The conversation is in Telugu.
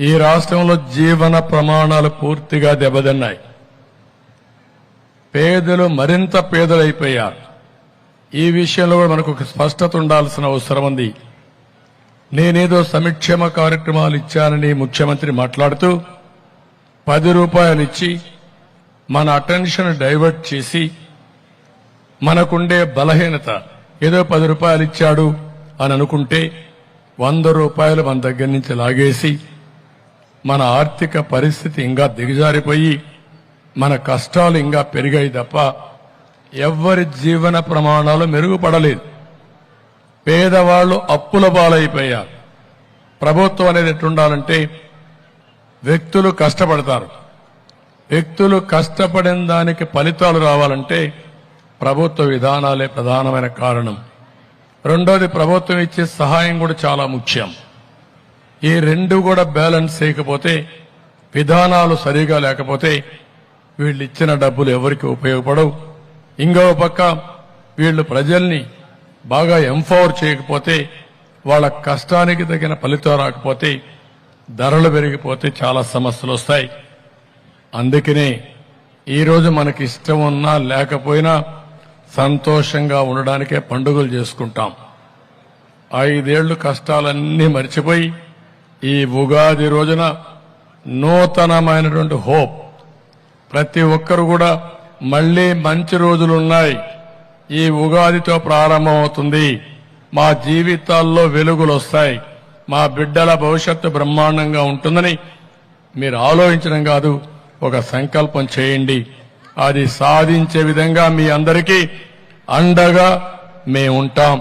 ఈ రాష్ట్రంలో జీవన ప్రమాణాలు పూర్తిగా దెబ్బతిన్నాయి. పేదలు మరింత పేదలైపోయారు. ఈ విషయంలో కూడా మనకు ఒక స్పష్టత ఉండాల్సిన అవసరం ఉంది. నేనేదో సంక్షేమ కార్యక్రమాలు ఇచ్చానని ముఖ్యమంత్రి మాట్లాడుతూ పది రూపాయలు ఇచ్చి మన అటెన్షన్ డైవర్ట్ చేసి మనకుండే బలహీనత ఏదో పది రూపాయలు ఇచ్చాడు అని అనుకుంటే వంద రూపాయలు మన దగ్గర నుంచి లాగేసి మన ఆర్థిక పరిస్థితి ఇంకా దిగజారిపోయి మన కష్టాలు ఇంకా పెరిగాయి తప్ప ఎవ్వరి జీవన ప్రమాణాలు మెరుగుపడలేదు. పేదవాళ్ళు అప్పుల పాలైపోయారు. ప్రభుత్వం అనేది ఎట్లుండాలంటే వ్యక్తులు కష్టపడతారు. వ్యక్తులు కష్టపడిన దానికి ఫలితాలు రావాలంటే ప్రభుత్వ విధానాలే ప్రధానమైన కారణం. రెండోది ప్రభుత్వం ఇచ్చే సహాయం కూడా చాలా ముఖ్యం. ఈ రెండు కూడా బ్యాలెన్స్ చేయకపోతే విధానాలు సరిగా లేకపోతే వీళ్ళు ఇచ్చిన డబ్బులు ఎవరికి ఉపయోగపడవు. ఇంకో పక్క వీళ్ళు ప్రజల్ని బాగా ఎంపవర్ చేయకపోతే వాళ్ళ కష్టానికి తగిన ఫలితం రాకపోతే ధరలు పెరిగిపోతే చాలా సమస్యలు వస్తాయి. అందుకనే ఈరోజు మనకి ఇష్టం ఉన్నా లేకపోయినా సంతోషంగా ఉండడానికే పండుగలు చేసుకుంటాం. ఐదేళ్ళు కష్టాలన్నీ మర్చిపోయి ఈ ఉగాది రోజున నూతనమైనటువంటి హోప్. ప్రతి ఒక్కరు కూడా మళ్ళీ మంచి రోజులున్నాయి. ఈ ఉగాదితో ప్రారంభమవుతుంది. మా జీవితాల్లో వెలుగులు వస్తాయి మా బిడ్డల భవిష్యత్తు బ్రహ్మాండంగా ఉంటుందని మీరు ఆలోచించడం కాదు ఒక సంకల్పం చేయండి. అది సాధించే విధంగా మీ అందరికీ అండగా మేము ఉంటాం